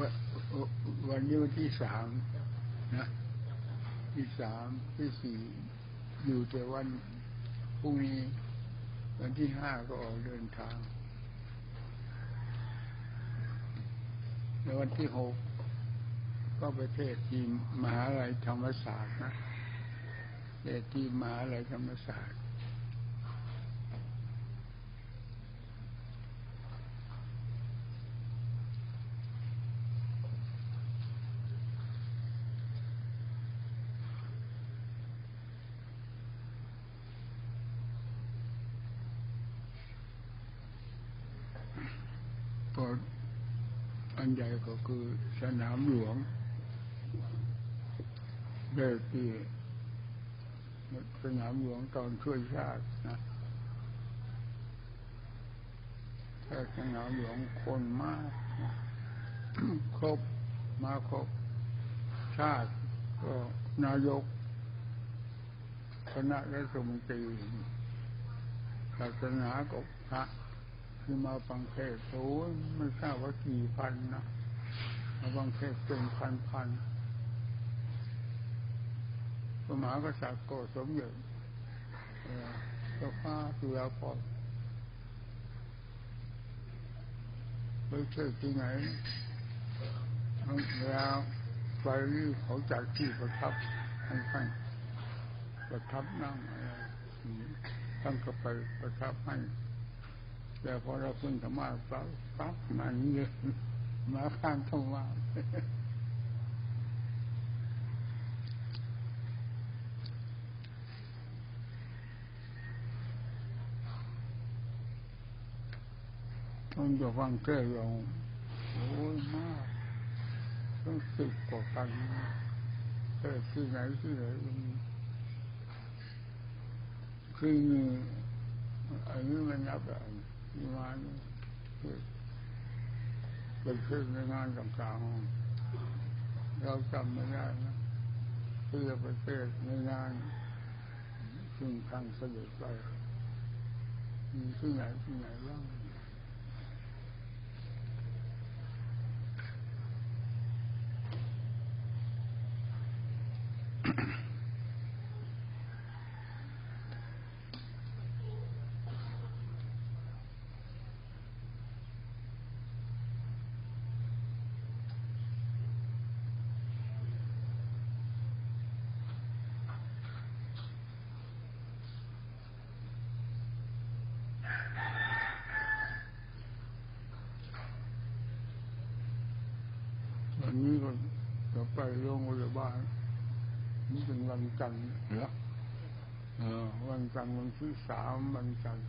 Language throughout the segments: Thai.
วันนี้วันที่สามนะที่สามที่สี่อยู่แต่วันพรุ่งนี้ วันที่ห้าก็ออกเดินทางแล้ววันที่หกก็ไปเทศที่มหาลัยธรรมศาสตร์นะเทศที่มหาลัยธรรมศาสตร์ก็ อันใหญ่ก็คือสนามหลวงเด็กที่สนามหลวงตอนช่วยชาตินะแต่สนามหลวงคนมากนะครบมาครบชาติก็นายกคณะรัฐมนตรีศาสนาก็พระ ที่มาฟังเทศโอ้ยไม่ทราบว่ากี่พันนะมาฟังเทศเป็นพันพันพระมหากษัตริย์ก็สมเด็จเจ้าฟ้าจุฬาภรณ์ไปเทศที่ไหนแล้วไปนี่เขาจัดที่ประทับให้ท่านประทับนั่งอะไรท่านก็ไปประทับให้ แต่พอเราขึ้นธรรมะปั๊บปั๊บมันเยอะมาข้างธรรมะต้องจะฟังแก้ลงโอ้ยมากต้องสิบกว่ากันเออที่ไหนที่ไหนคืออันนี้มันนับแบ บงานเป็นขึ้นในงานต่างๆ เราจำไม่ได้นะเพื่อประเทศในงานซึ่งทางเสด็จไป มีที่ไหนที่ไหนบ้างวันนี้ก็จะไปโรงพยานี่เป็นวันจันทร์เหรอวันจันทร์วันที่สามวันจันทร์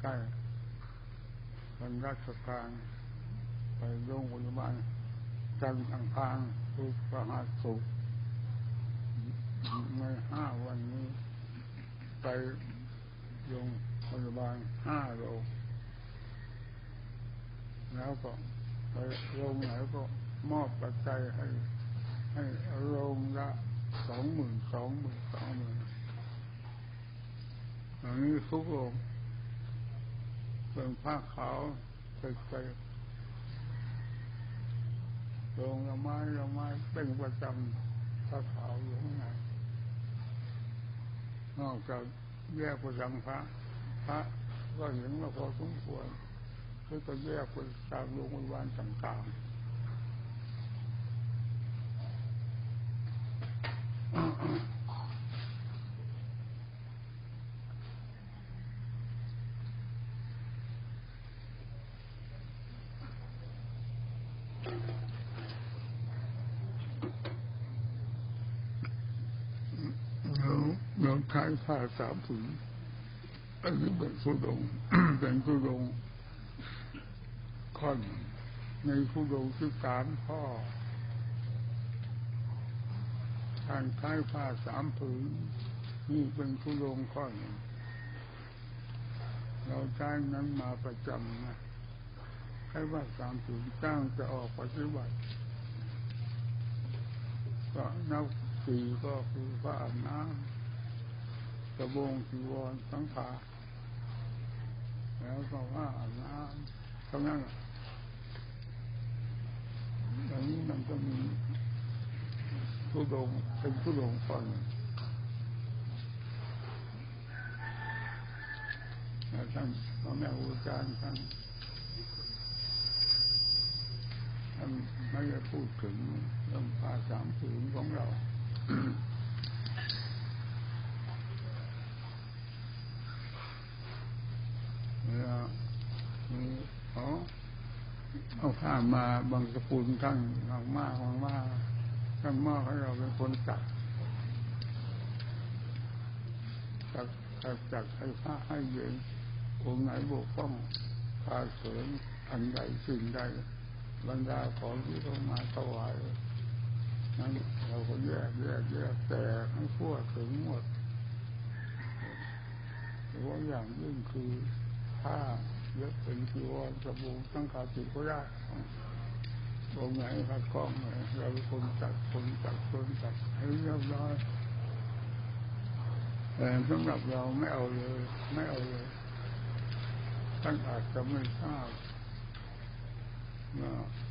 ใกล้วันราชการไปโรงพยาบาลจันทร์อังคารพุธพฤหัสศุกร์ในห้าวันนี้ ไปโรงพยาบาลห้าโรงแล้วก็ไปโรงไหนก็มอบปัจจัยให้ ให้โรงละสองหมื่นสองหมื่นสองหมื่นอันนี้ทุกโรงเป็นผ้าขาวไปไปโรงละไม้ละไม้เป็นประจำผ้าขาวอยู่ข้างในนอกจากแยกประจำพระพระก็เห็นว่าพอสมควรคือก็แยกไปตามโรงพยาบาลต่างๆเรา เราใช้ผ้าสามผืนอันนี้เป็นสุดงเป็นสุดงค่อนในสุดงที่สามข้อทานใช้ผ้าสามผืนนี่เป็นสุดงข้อนเราใช้นั้นมาประจำนะใช้ผ้าสามผืนจ้างจะออกปฏิบัติก็นับสี่ก็คือผ้าอาบน้ำ กระบงจีวรสังขาแล้วก็ผ้าน้ำเท่านั้นอย่างมันก็มีผู้ดงเป็นผู้ดงฟังท่านพ่อแม่อาจารย์ท่านท่านไม่ได้พูดถึงเรื่องภาสามผืนของเราเวลามีเขา เอาผ้ามาบางสกุลทั้งบางมากบางมากท่านมากให้เราเป็นคนจัดจัดจัดจัดให้พระให้เย็นองค์ไหนบกพร่องพาเสริมอันใดสิ่งใดบรรดาของที่ต้องมาถวายนั้นเราก็แยกแยกแยกแต่ให้ทั่วถึงหมดหรือว่าอย่างยิ่งคือผ้า ยอะเป็นจีวรสบู่ตั้งขาติก็ได้ตรงไหนขัดข้องเราเป็นคนจัดคนจัดคนจัดให้เรียบร้อยแต่สำหรับเราไม่เอาเลย ไม่เอาเลยท่านอาจจะไม่ทราบ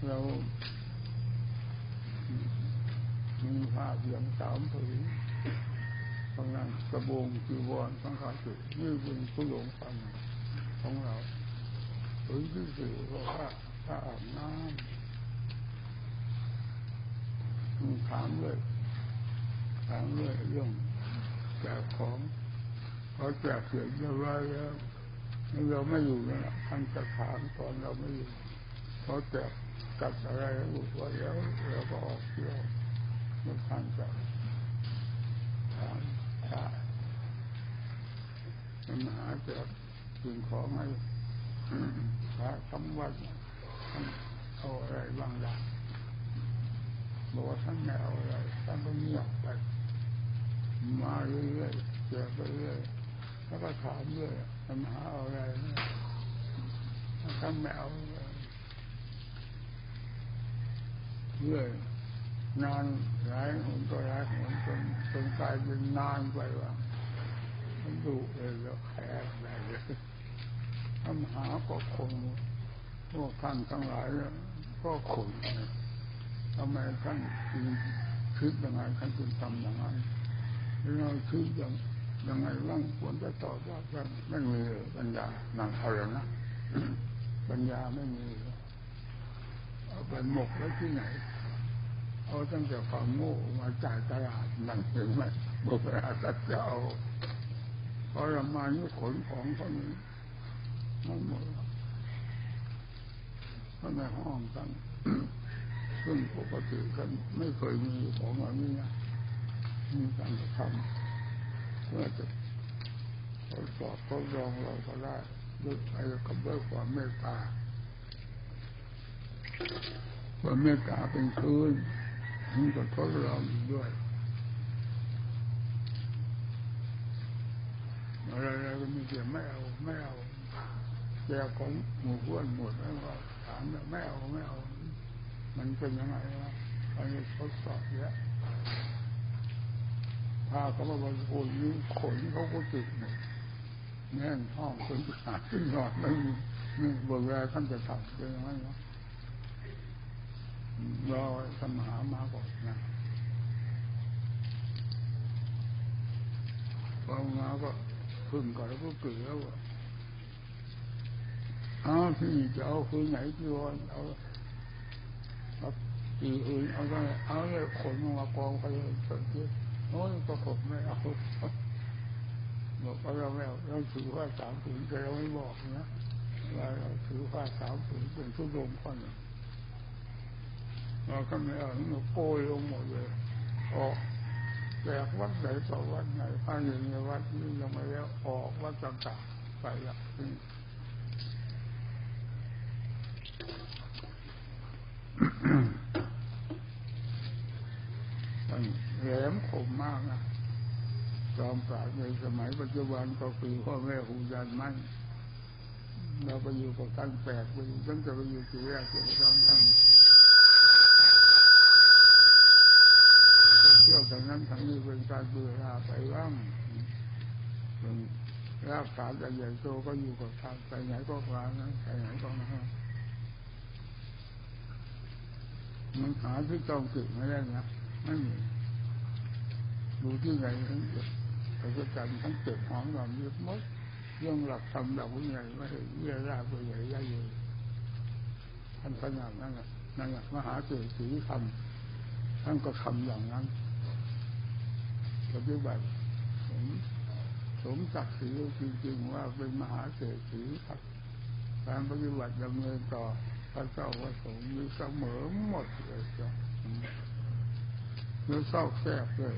เรามีผ้าเพียงสามผืนเพรานั้นกระบงจีวรสังฆาตินี่เป็นผู้หลงฟังของเรา ผืนที่สี่ก็ว่าถ้าอาบน้ำมีถามเลยถามเลยเรื่องแจกของเขาแจกเสียเรียบร้อยแล้วเราไม่อยู่นะท่านจะถามตอนเราไม่อยู่เขาแจกจัดอะไรรู้ว่าแล้วเราก็ออกเที่ยวไม่ทันจะถามถามมันหาแจกสิ่งของให้ พระคำว่านเอาอะไรบางอย่างบอกว่าท่านไม่เอาอะไรท่านก็เงียบไป มาเรื่อยๆเจอไปเรื่อยแล้วก็ถามเรื่อยท่านหาอะไรท่านไม่เอาเรื่อยนานหลายหนก็หลายหนจนจนกลายเป็นนานไปว่ามันดุเลยแล้วแค่อะไรเลย ท่านหาก็คงพวกท่านทั้งหลายก็ขนทำไมท่านจึงคิดยังไงท่านจึงทำอย่างนั้นเราคิดย่างยังไงบ้างควรจะตอบว่าไม่มีปัญญานังเอาแล้วนะปัญญาไม่มีเอาไปหมกไว้ที่ไหนเอาตั้งแต่ความโง่มาจ่ายตลาดนั่นเห็นไหมบุคลาตัดจะเอาพอเรามานี่ขนของเขานี้ มันหมดเพราะในห้องกัน ซึ่งปกติกันไม่เคยมีของแบบนี้นะมีการทำเพื่อจะทดสอบทดลองเราก็ได้ด้วยไปกับด้วยความเมตตาความเมตตาเป็นคืนถึงจะทดลองด้วยอะไรๆก็มีเสียไม่เอาไม่เอา แกของหมู่พ้วนหมดแล้วก็ถามไม่เอาไม่เอา มันเป็นยังไงวะอันนี้ทดสอบเยอะถ้าเขามาบริโภคนี้ขนเขาก็ติดเนี่ยแน่นห้องคนหาขึ้นนอนไม่มีนี่เวลาท่านจะทำเป็นยังไงวะรอสมหามาก่อนนะพอมาก็พึ่งก่อนแล้วก็เกลือว่า เอาที่จะเอาคืนไหนที่วอนเอาเอากี่คืนเอาก็เอาเลยขนมากองไปเลยสนที่โอ้ยก็ผมไม่เอาบอกว่าเราไม่เอาเราถือว่าสามผืนแต่เราไม่บอกนะว่าเราถือว่าสามผืนเป็นทุดงข้อนเราก็ไม่เอาเราโกยลงหมดเลยออกแจกวัดไหนต่อวัดไหนพระอยู่ในวัดนี้ยังไม่แล้วออกวัดต่างๆไปละ แหลมคมมากนะจอมปราบในสมัยปัจจุบันก็คือพ่อแม่หูยันมั่นเราไปอยู่กับท่านแปดปีตั้งแต่ไปอยู่ที่แรกที่เราท่านเที่ยวทางนั้นทางนี้เป็นการเบื่อลาไปบ้างรากฐานใหญ่โตก็อยู่กับทางไปไหนก็กลางนั้นไปไหนก็นั้น มันหาที่จองจิตไม่ได้นะไม่มีดูที่ไหนทั้งเจ็บพระจันทร์ทั้งเจ็บหอมหอมยึดมดเรื่องหลักธรรมหลักวิญญาณไม่เห็นเยี่ยราไปใหญ่ใหญ่เลยท่านขนาดนั้นแหละนั่นแหละมหาเศรษฐีคำท่านก็ทำอย่างนั้นปฏิบัติสมสมศักดิ์ศรีจริงๆว่าเป็นมหาเศรษฐีครับการปฏิบัติดำเนินต่อ พระเจ้าพระสงฆ์มีเสมอหมดเลยจ้ะแล้วเศร้าแทรกเลย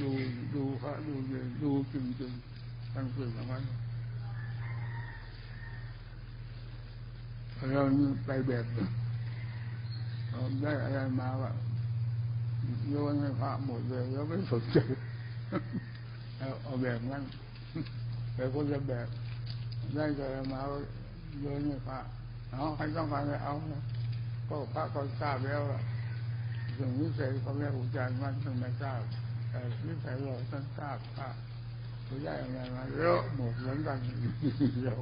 ดูดูพระดูเลยดูจริงๆทั้งเป็นอย่างนั้นเราไปแบบได้อะไรมาว่าโยนให้พระหมดเลยแล้วไม่สนใจเอาแบบนั้นแต่คนจะแบบ ได้อะไรมาโยนให้พระเอาใครต้องการเอาก็พระก็ทราบแล้วสิ่งนี้เสกเขาแม่อุจารมันต้องไม่ทราบแต่นิสัยเราท่านทราบว่าเขาได้อะไรมาเยอะหมดเหมือนกันเรา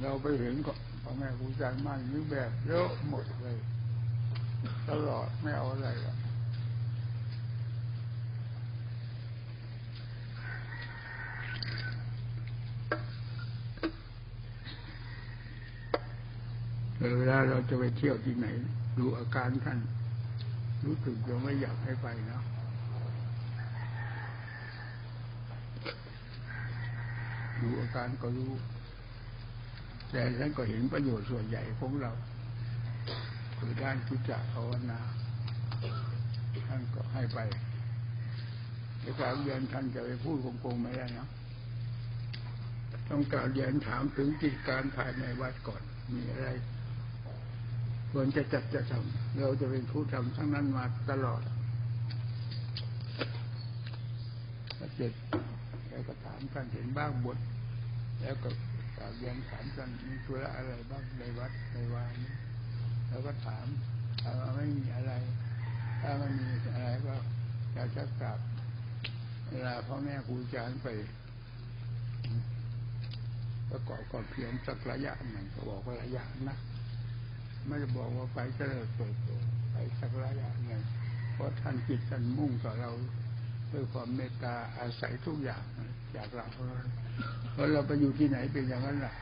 เราไปเห็นก็พ่อแม่ครูอาจารย์มั่นนี่แบบเยอะหมดเลย ตลอดไม่เอาอะไรอะ เวลาเราจะไปเที่ยวที่ไหน ดูอาการท่าน รู้สึกจะไม่อยากให้ไปนะดูอาการก็รู้ แต่ท่านก็เห็นประโยชน์ส่วนใหญ่ของเราคือด้านคิจาภาวนาท่านก็ให้ไปในการเรียนท่านจะไปพูดคงๆไม่ได้นะต้องการเรียนถามถึงกิจการภายในวัดก่อนมีอะไร ควรจะจัดจะทำเราจะเป็นผู้ทำทั้งนั้นมาตลอดเจ็ดแล้วก็ถามกันเห็นบ้างบทแล้วก็กาเรียนถามกันมีธุระอะไรบ้างในวัดในวานี้แล้วก็ถามถ้าไม่มีอะไร ถ้าไม่มีอะไรก็อยากจะกลับเวลาพ่อแม่ครูอาจารย์ไปประกอบความเพียรสักระยะหนึ่งก็บอกว่าระยะนะ ไม่ได้บอกว่าไปเจริญเติบโตไปสักระยะหนึ่งเพราะท่านจิตท่านมุ่งต่อเราด้วยความเมตตาอาศัยทุกอย่างจากเราเพราะเราไปอยู่ที่ไหนเป็นอย่างนั้นแหละ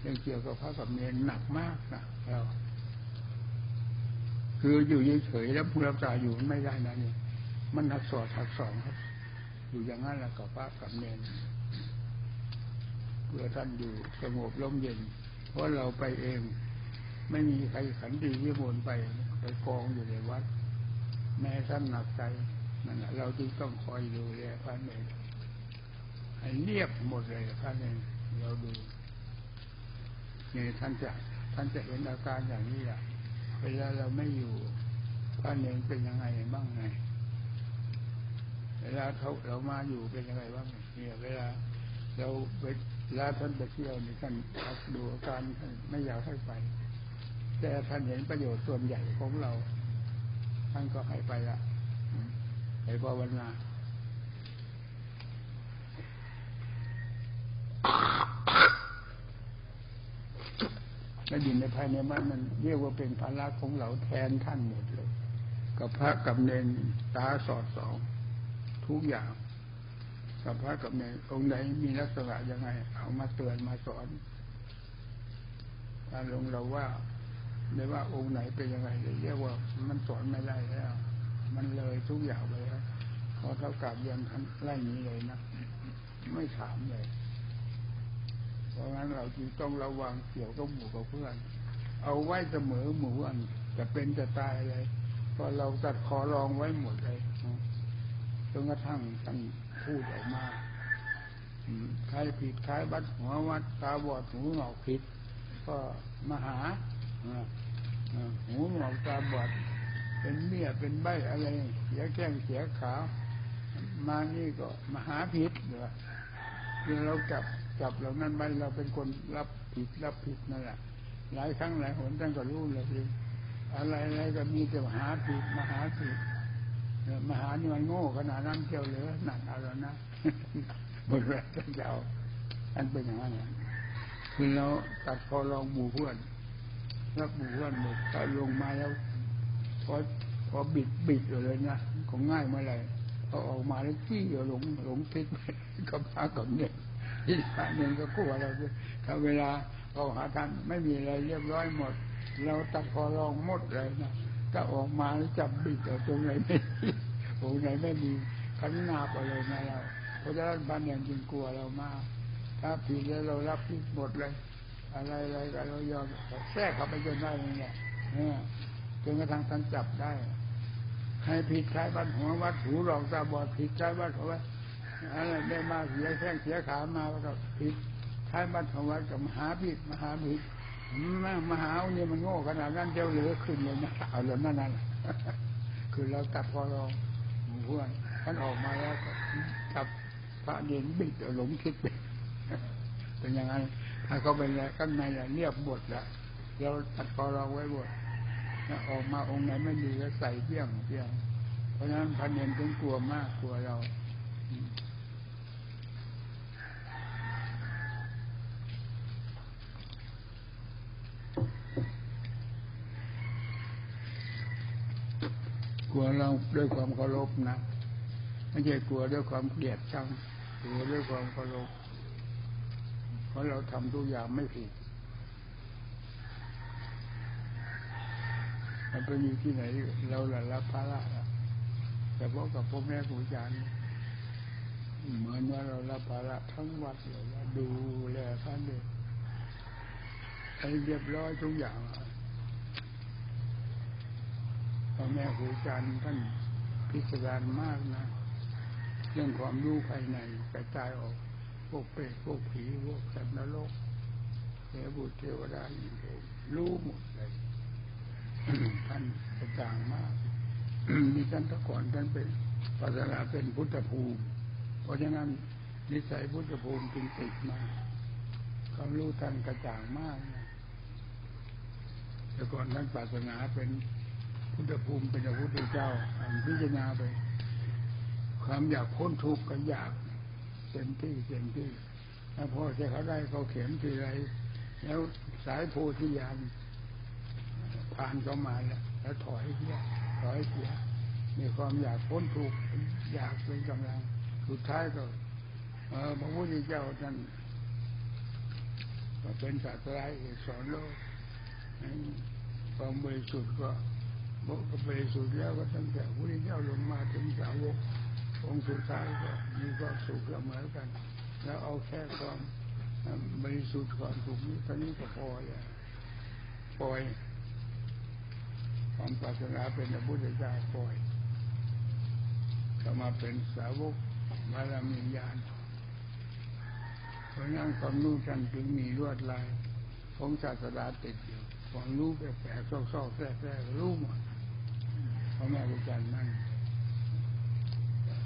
เรื่องเกี่ยวกับพระกับเนรหนักมากนะเราคืออยู่เฉยๆแล้วผู้รับตาอยู่ไม่ได้นะนี่มันหักสอดหักสองครับ อยู่อย่างนั้นแหละกับพระกับเนรเพื่อท่านอยู่สงบร่มเย็น เพราะเราไปเอง ไม่มีใครขันดีวิมลไปไปกองอยู่ในวัด แม้ท่านหนักใจนั่นแหละเราจึงต้องคอยดูแลพระเนรให้เรียบหมดเลยพระเนรเราดูนี่ท่านจะท่านจะเห็นอาการอย่างนี้แหละเวลาเราไม่อยู่พระเนรเป็นยังไงบ้างไง เวลาเขาเรามาอยู่เป็นยังไงบ้างเนี่ยเวลาเราเวลาท่านไปเที่ยวนี่ท่านดูอาการท่านไม่อยากให้ไป แต่ท่านเห็นประโยชน์ส่วนใหญ่ของเรา ท่านก็ให้ไปละไปภาวนาและดินในภายในบ้านมันเรียกว่าเป็นภาระของเราแทนท่านหมดเลย กับพระกับเนนตาสอดสอง ทุกอย่างกับพระกับเนนองค์ไหนมีลักษณะยังไง เอามาเตือนมาสอนการลงเราว่า ไม่ว่าองค์ไหนเป็นยังไงเรียกว่ามันสอนไม่ได้แล้ว มันเลยทุกอย่างไปแล้วพอเท่ากับยันท่านไล่นี้เลยนะ ไม่ถามเลย เพราะงั้นเราจึงต้องระวังเกี่ยวกับหมู่กับเพื่อน เอาไว้เสมอหมู่อันจะเป็นจะตายเลยเพราะเราตัดคอรองไว้หมดเลยจนกระทั่งท่านพูดออกมาใครผิดใครบัดหัววัดตาบอดหูหงอกผิด ก็มาหา หูหงอกตาบอด เป็นเมียเป็นใบอะไร เสียแข้งเสียขา มานี่ก็มาหาผิดเดี๋ยวเราจับจับเรานั้นไปเราเป็นคนรับผิดรับผิดนั่นแหละหลายครั้งหลายหนท่านก็รู้เลยสิอะไรอะไรก็มีแต่มหาผิดมหาผิดมหานี่มันโง่ขนาดนั้นเที่ยวเหลือหนักเอาแล้วนะหมดแล้วท่านจะเอาท่านเป็นอย่างนั้นคือเราตัดคอรองหมู่เพื่อน แล้วหมู่เพื่อนหมดถ้าลงมาแล้วพอพอบิดบิดอยู่เลยนะของง่ายเมื่อไรพอออกมาแล้วจี้อยู่หลงหลงทิศก็พากับเนี่ยที่พระเนี่ยก็กลัวเราด้วยถ้าเวลาเราหาทานไม่มีอะไรเรียบร้อยหมด เราตัดคอรองหมดเลยนะถ้าออกมาแล้วจับบิดเอาตรงไหนไม่มีตรงไหนไม่มีขันนาไปเลยนะเราเพราะฉะนั้นบ้านเนี่ยจึงกลัวเรามากถ้าผิดแล้วเรารับผิดหมดเลย อะไรอะไรก็เรายอมแทรกเข้าไปจนได้เลยเนี่ยเนี่ยจนกระทั่งท่านจับได้ให้ผิดใช้บัตรหัววัดหูหลอกตาบอดผิดใช้บัตรหัววัดอะไรได้มาเสียแข้งเสียขามาแล้วก็ผิดใช้บัตรหัววัดกับมหาผิดมหาผิดมามหาเนี่ยมันโง่ขนาดนั้นเจ้าเหลือขึ้นเลยนะเอาเลยนั่นนั่นคือเราตัดพอเราหมู่เพื่อนท่านออกมาแล้วก็จับพระเด่นบิดหลงคิดไปเป็นอย่างนั้น ถ้าเขาเป็นอะไรข้างในเรียบบทแล้วเราตัดคอเราไว้บทแล้วออกมาองค์ไหนไม่ดีก็ใส่เปี้ยงเปี้ยง เพราะฉะนั้นพันเนนถึงกลัวมากกลัวเรากลัวเราด้วยความเคารพนะ ไม่ใช่กลัวด้วยความเกลียดชังกลัวด้วยความเคารพ เพราะเราทำทุกอย่างไม่ผิด มันไปอยู่ที่ไหน เราหละรับภาระอะแต่พาะกับพ่อแม่ครูอาจารย์เหมือนว่าเรารับภาระทั้งวัดเลยดูแลท่านเลยให้เรียบร้อยทุกอย่างพ่อแม่ครูอาจารย์ท่านพิจารณามากนะ เรื่องความรู้ภายในกระจายออก พวกเปรตพวกผีพวกสัตว์นรกเทวบุตรเทวดาอีกรู้หมดเลยท่านกระจ่างมากมีท่านตะก่อนท่านเป็นศาสนาเป็นพุทธภูมิ เพราะฉะนั้นนิสัยพุทธภูมิจึงติดมาความรู้ท่านกระจ่างมากนะแต่ก่อนท่านศาสนาเป็นพุทธภูมิเป็นพระพุทธเจ้าอ่านพิจารณาไป ความอยากพ้นทุกข์ก็อยาก เต็มที่เต็มที่ถ้าพอจะเขาได้เขาเข็มทีไร แล้วสายโพธิญาณผ่านเข้ามาแล้วแล้วถอยเสียถอยเสียมีความอยากพ้นทุกข์อยากเป็นกำลัง สุดท้ายก็พระพุทธเจ้าท่านก็เป็นศาสตราเอกสอนโลกความบริสุทธิ์ก็บอกก็บริสุทธิ์แล้วก็ตั้งแต่พระพุทธเจ้าลงมาถึงสาวก องค์สุดท้ายก็มีความสุขเสมอกัน แล้วเอาแค่ความบริสุทธิ์ความสุขนี้เท่านี้ก็พอแล้วปล่อยความปรารถนาเป็นพระพุทธเจ้าปล่อยก็มาเป็นสาวกบารมีญาณเพราะนั้นความรู้ท่านจึงมีลวดลายของศาสนาติดอยู่ความรู้แปลกๆซอกๆแทรกๆรู้หมดเพราะแม่ครูอาจารย์นั่น